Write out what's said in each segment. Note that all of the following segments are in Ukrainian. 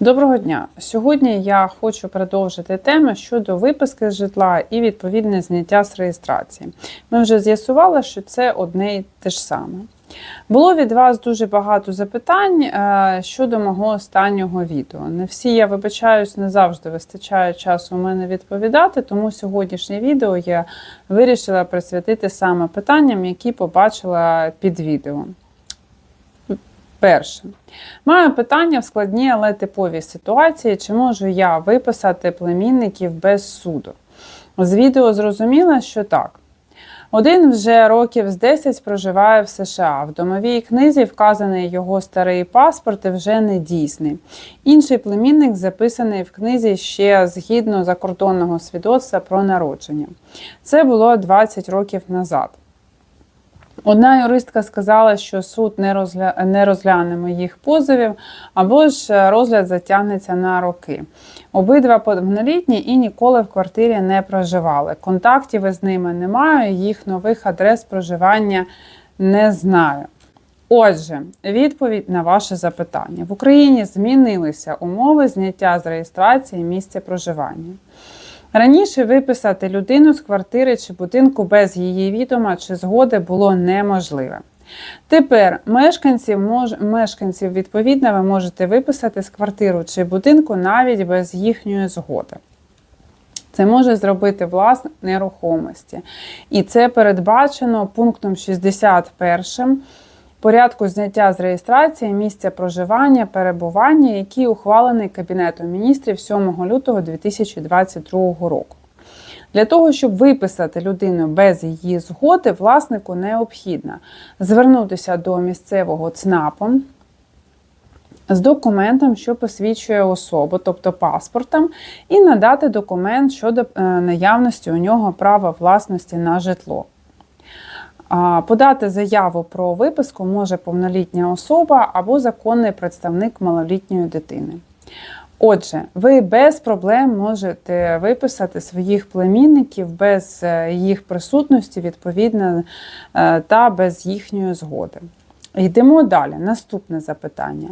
Доброго дня! Сьогодні я хочу продовжити тему щодо виписки з житла і відповідне зняття з реєстрації. Ми вже з'ясували, що це одне і те ж саме. Було від вас дуже багато запитань е, щодо мого останнього відео. Не всі, я вибачаюсь, не завжди вистачає часу у мене відповідати, тому сьогоднішнє відео я вирішила присвятити саме питанням, які побачила під відео. Перше. Маю питання в складній, але типовій ситуації, чи можу я виписати племінників без суду? З відео зрозуміла, що так. Один вже років з 10 проживає в США. В домовій книзі вказаний його старий паспорт і вже не дійсний. Інший племінник записаний в книзі ще згідно закордонного свідоцтва про народження. Це було 20 років назад. Одна юристка сказала, що суд не розгля... не розгляне моїх позовів, або ж розгляд затягнеться на роки. Обидва повнолітні і ніколи в квартирі не проживали. Контактів із ними немає, їх нових адрес проживання не знаю. Отже, відповідь на ваше запитання: в Україні змінилися умови зняття з реєстрації місця проживання. Раніше виписати людину з квартири чи будинку без її відома чи згоди було неможливе. Тепер мешканців мож... мешканців, відповідно, ви можете виписати з квартиру чи будинку навіть без їхньої згоди. Це може зробити власник нерухомості. І це передбачено пунктом 61 порядку зняття з реєстрації місця проживання, перебування, який ухвалений Кабінетом міністрів 7 лютого 2022 року. Для того, щоб виписати людину без її згоди, власнику необхідно звернутися до місцевого ЦНАПу з документом, що посвідчує особу, тобто паспортом, і надати документ щодо е, наявності у нього права власності на житло. Подати заяву про виписку може повнолітня особа або законний представник малолітньої дитини. Отже, ви без проблем можете виписати своїх племінників без е, їх присутності, відповідно, е, та без їхньої згоди. Йдемо далі. Наступне запитання.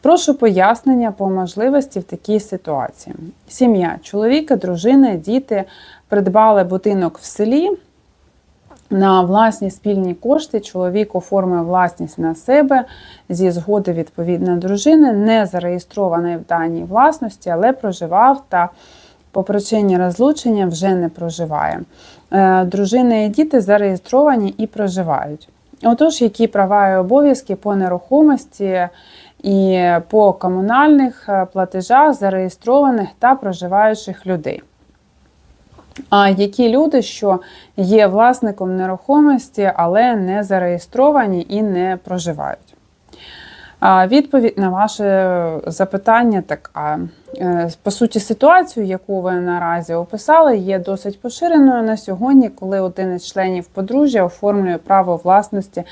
Прошу пояснення по можливості в такій ситуації. Сім'я, чоловіка, дружина, діти придбали будинок в селі. На власні спільні кошти чоловік оформив власність на себе зі згоди відповідної дружини, не зареєстрований в даній власності, але проживав та по причині розлучення вже не проживає. Е, дружина і діти зареєстровані і проживають. Отож, які права і обов'язки по нерухомості і по комунальних е, платежах зареєстрованих та проживаючих людей. А які люди, що є власником нерухомості, але не зареєстровані і не проживають? Відповідь на ваше запитання така. Е, по суті, ситуацію, яку ви наразі описали, є досить поширеною на сьогодні, коли один із членів подружжя оформлює право власності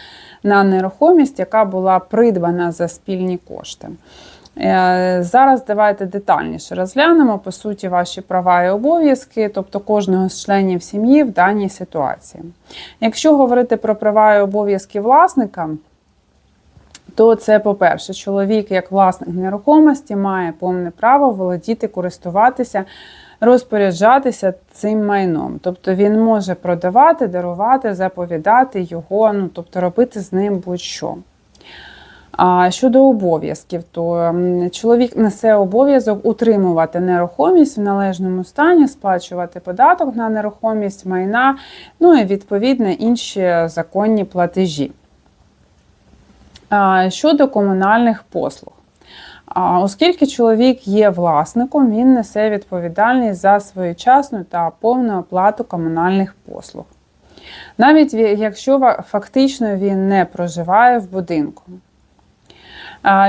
на нерухомість, яка була придбана за спільні кошти. Е, зараз давайте детальніше розглянемо по суті ваші права і обов'язки, тобто кожного з членів сім'ї в даній ситуації. Якщо говорити про права і обов'язки власника, то це, по-перше, чоловік, як власник нерухомості, має повне право володіти, користуватися, розпоряджатися цим майном. Тобто він може продавати, дарувати, заповідати його, ну тобто робити з ним будь-що. А щодо обов'язків, то чоловік несе обов'язок утримувати нерухомість в належному стані, сплачувати податок на нерухомість, майна, ну і відповідно інші законні платежі. Щодо комунальних послуг. Оскільки чоловік є власником, він несе відповідальність за своєчасну та повну оплату комунальних послуг. Навіть якщо фактично він не проживає в будинку.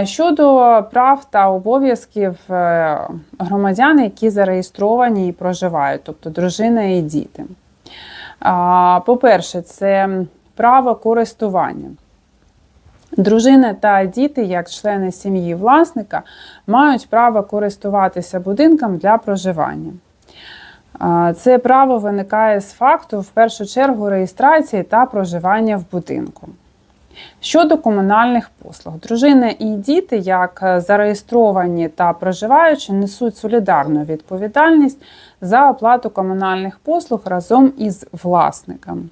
Щодо прав та обов'язків е, громадян, які зареєстровані і проживають, тобто дружина і діти. По-перше, це право користування. Дружина та діти, як члени сім'ї власника, мають право користуватися будинком для проживання. Це право виникає з факту в першу чергу реєстрації та проживання в будинку. Щодо комунальних послуг, дружина і діти, як зареєстровані та проживаючі, несуть солідарну відповідальність за оплату комунальних послуг разом із власником.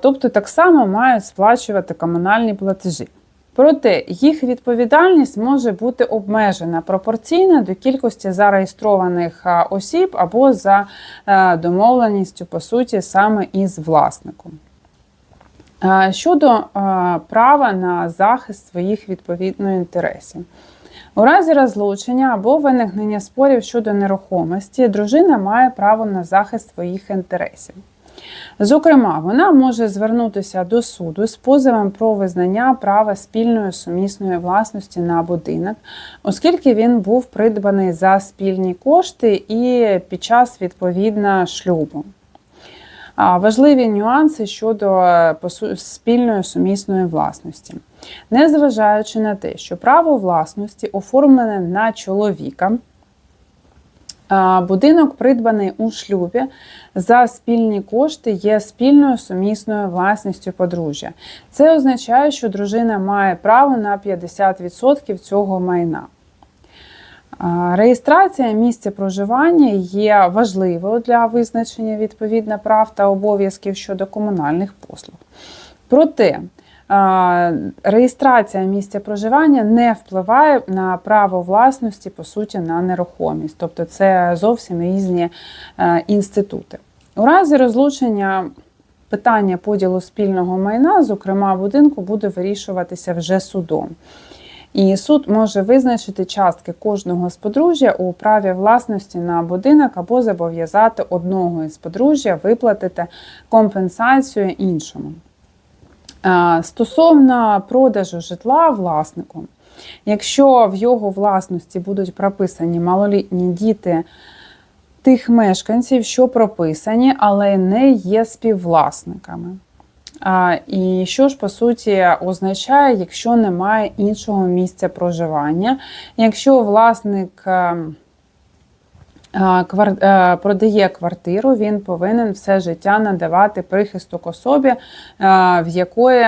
Тобто так само мають сплачувати комунальні платежі. Проте їх відповідальність може бути обмежена пропорційно до кількості зареєстрованих осіб або за домовленістю, по суті, саме із власником. А, Щодо права на захист своїх відповідно інтересів. У разі розлучення або виникнення спорів щодо нерухомості, дружина має право на захист своїх інтересів. Зокрема, вона може звернутися до суду з позовом про визнання права спільної сумісної власності на будинок, оскільки він був придбаний за спільні кошти і під час відповідно шлюбу. Важливі нюанси щодо е, спільної сумісної власності. Незважаючи на те, що право власності оформлене на чоловіка, будинок, придбаний у шлюбі за спільні кошти, є спільною сумісною власністю подружжя. Це означає, що дружина має право на 50% цього майна. Реєстрація місця проживання є важливою для визначення відповідно прав та обов'язків щодо комунальних послуг. Проте реєстрація місця проживання не впливає на право власності, по суті, на нерухомість. Тобто це зовсім різні е, інститути. У разі розлучення питання поділу спільного майна, зокрема будинку, буде вирішуватися вже судом. І суд може визначити частки кожного з подружжя у праві власності на будинок або зобов'язати одного із подружжя виплатити компенсацію іншому. Е, Стосовно продажу житла власнику, якщо в його власності будуть прописані малолітні діти тих мешканців, що прописані, але не є співвласниками. І що ж по суті означає, якщо немає іншого місця проживання, якщо власник е, е, е, продає квартиру, він повинен все життя надавати прихисток особі, в якої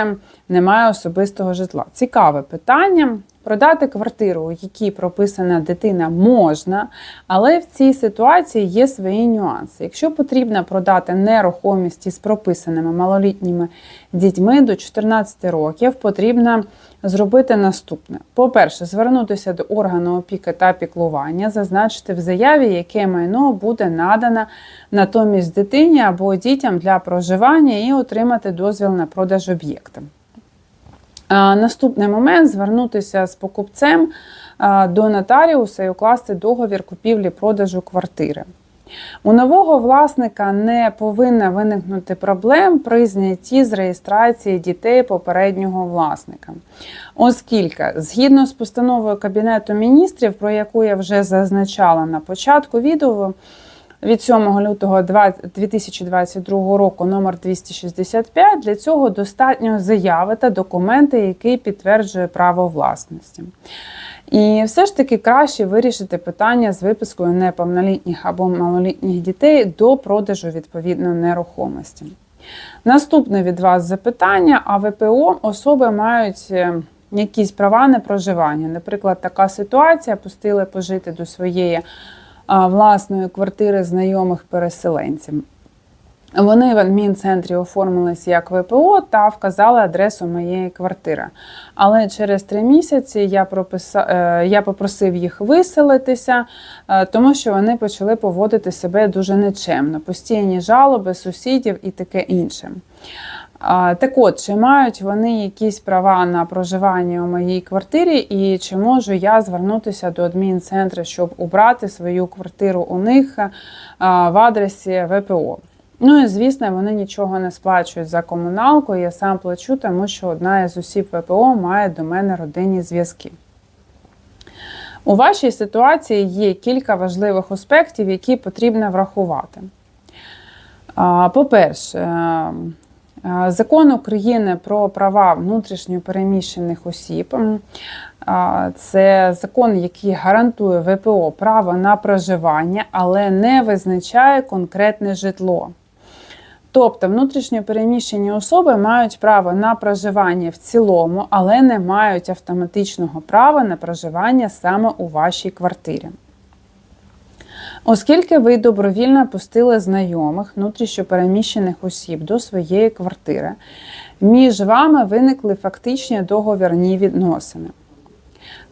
немає особистого житла. Цікаве питання. Продати квартиру, у якій прописана дитина, можна, але в цій ситуації є свої нюанси. Якщо потрібно продати нерухомість із прописаними малолітніми дітьми до 14 років, потрібно зробити наступне: по-перше, звернутися до органу опіки та піклування, зазначити в заяві, яке майно буде надано натомість дитині або дітям для проживання, і отримати дозвіл на продаж об'єкта. А, Наступний момент звернутися з покупцем до нотаріуса і укласти договір купівлі-продажу квартири. У нового власника не повинно виникнути проблем при знятті з реєстрації дітей попереднього власника, оскільки згідно з постановою Кабінету міністрів, про яку я вже зазначала на початку відео, від 7 лютого 2022 року номер 265 для цього достатньо заяви та документи, які підтверджує право власності. І все ж таки краще вирішити питання з випискою неповнолітніх або малолітніх дітей до продажу відповідно нерухомості. Наступне від вас запитання: а ВПО особи мають е, якісь права на проживання. Наприклад, така ситуація пустили пожити до своєї власної квартири знайомих переселенців. Вони в адмінцентрі оформились як ВПО та вказали адресу моєї квартири. Але через три місяці я, прописа... е, я попросив їх виселитися, е, тому що вони почали поводити себе дуже нечемно, постійні жалоби сусідів і таке інше. Так от, чи мають вони якісь права на проживання у моїй квартирі, і чи можу я звернутися до адмінцентру, щоб убрати свою квартиру у них в адресі ВПО? Ну і звісно, вони нічого не сплачують за комуналку. Я сам плачу, тому що одна із осіб ВПО має до мене родинні зв'язки. У вашій ситуації є кілька важливих аспектів, які потрібно врахувати. По-перше, е, е, закон України про права внутрішньо переміщених осіб. Це закон, який гарантує ВПО право на проживання, але не визначає конкретне житло. Тобто внутрішньо переміщені особи мають право на проживання в цілому, але не мають автоматичного права на проживання саме у вашій квартирі. Оскільки ви добровільно пустили знайомих внутрішньопереміщених осіб до своєї квартири, між вами виникли фактичні договірні відносини.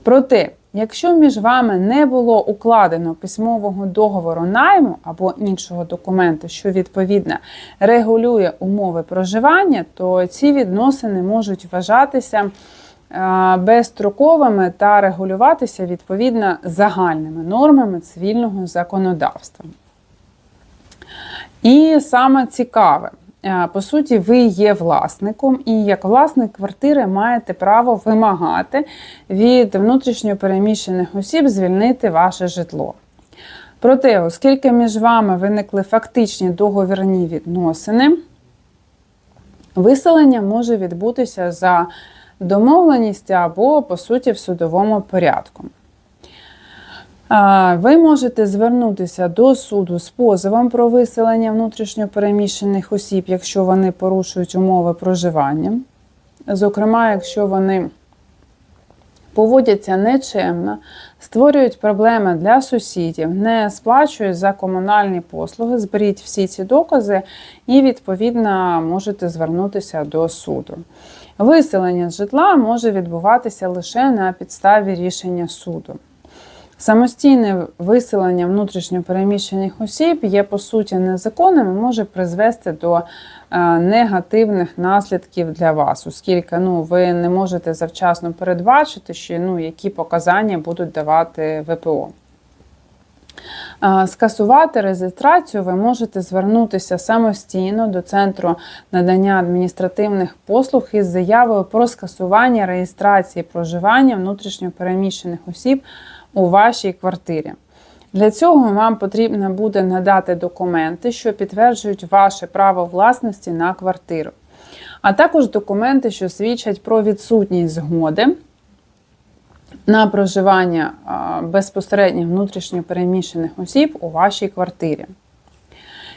Проте, якщо між вами не було укладено письмового договору найму або іншого документу, що відповідно регулює умови проживання, то ці відносини можуть вважатися безстроковими та регулюватися відповідно загальними нормами цивільного законодавства. І саме цікаве, е, по суті, ви є власником, і як власник квартири маєте право вимагати від внутрішньопереміщених осіб звільнити ваше житло. Проте, оскільки між вами виникли фактичні договірні відносини, виселення може відбутися за домовленістю або, по суті, в судовому порядку. Ви можете звернутися до суду з позовом про виселення внутрішньопереміщених осіб, якщо вони порушують умови проживання. Зокрема, якщо вони поводяться нечемно, створюють проблеми для сусідів, не сплачують за комунальні послуги, зберіть всі ці докази і, відповідно, можете звернутися до суду. Виселення з житла може відбуватися лише на підставі рішення суду. Самостійне виселення внутрішньопереміщених осіб є по суті незаконним і може призвести до негативних наслідків для вас, оскільки ну, ви не можете завчасно передбачити, що ну, які показання будуть давати ВПО. Е, Скасувати реєстрацію ви можете звернутися самостійно до Центру надання адміністративних послуг із заявою про скасування реєстрації проживання внутрішньопереміщених осіб у вашій квартирі. Для цього вам потрібно буде надати документи, що підтверджують ваше право власності на квартиру, а також документи, що свідчать про відсутність згоди на проживання безпосередньо внутрішньопереміщених осіб у вашій квартирі.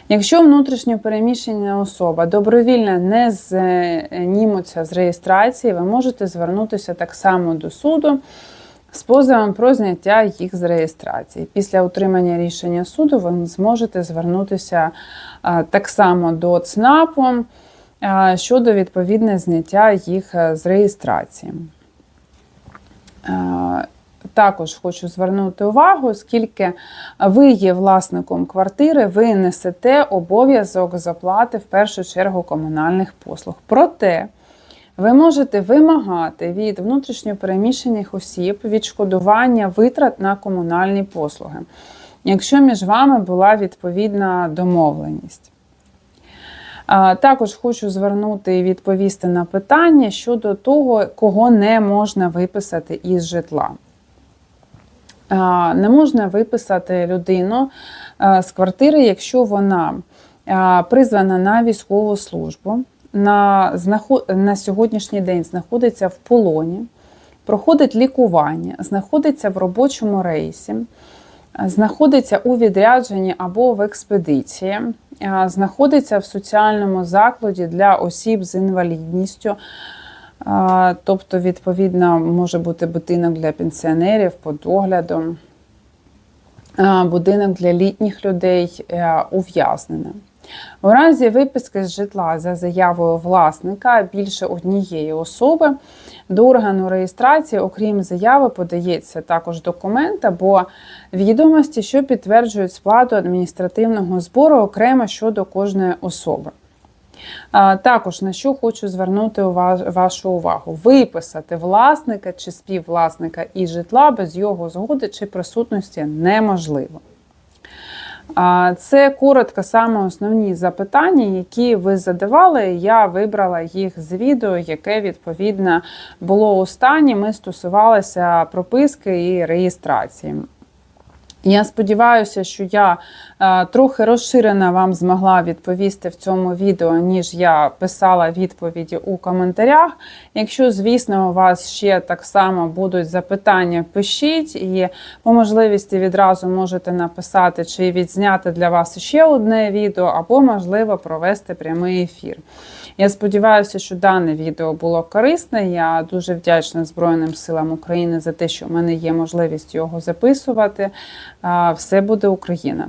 Якщо внутрішньопереміщена особа добровільно не знімуться з реєстрації, ви можете звернутися так само до суду з позовом про зняття їх з реєстрації. Після отримання рішення суду ви зможете звернутися так само до ЦНАПу щодо відповідне зняття їх з реєстрації. Також хочу звернути увагу, оскільки ви є власником квартири, ви несете обов'язок заплати в першу чергу комунальних послуг. Проте ви можете вимагати від внутрішньопереміщених осіб відшкодування витрат на комунальні послуги, якщо між вами була відповідна домовленість. Також хочу звернути і відповісти на питання щодо того, кого не можна виписати із житла. Не можна виписати людину з квартири, якщо вона призвана на військову службу, на, на сьогоднішній день знаходиться в полоні, проходить лікування, знаходиться в робочому рейсі, знаходиться у відрядженні або в експедиції, знаходиться в соціальному закладі для осіб з інвалідністю. Тобто, відповідно, може бути будинок для пенсіонерів по догляду, будинок для літніх людей е, ув'язненим. У разі виписки з житла за заявою власника більше однієї особи до органу реєстрації, окрім заяви, подається також документ або відомості, що підтверджують сплату адміністративного збору окремо щодо кожної особи. Також на що хочу звернути вашу увагу: виписати власника чи співвласника і житла без його згоди чи присутності неможливо. Це коротко саме основні запитання, які ви задавали. Я вибрала їх з відео, яке відповідно було останнє. Ми стосувалися прописки і реєстрації. Я сподіваюся, що я е, трохи розширено вам змогла відповісти в цьому відео, ніж я писала відповіді у коментарях. Якщо, звісно, у вас ще так само будуть запитання, пишіть і по можливості відразу можете написати, чи відзняти для вас ще одне відео, або, можливо, провести прямий ефір. Я сподіваюся, що дане відео було корисне. Я дуже вдячна Збройним силам України за те, що в мене є можливість його записувати. Все буде Україна!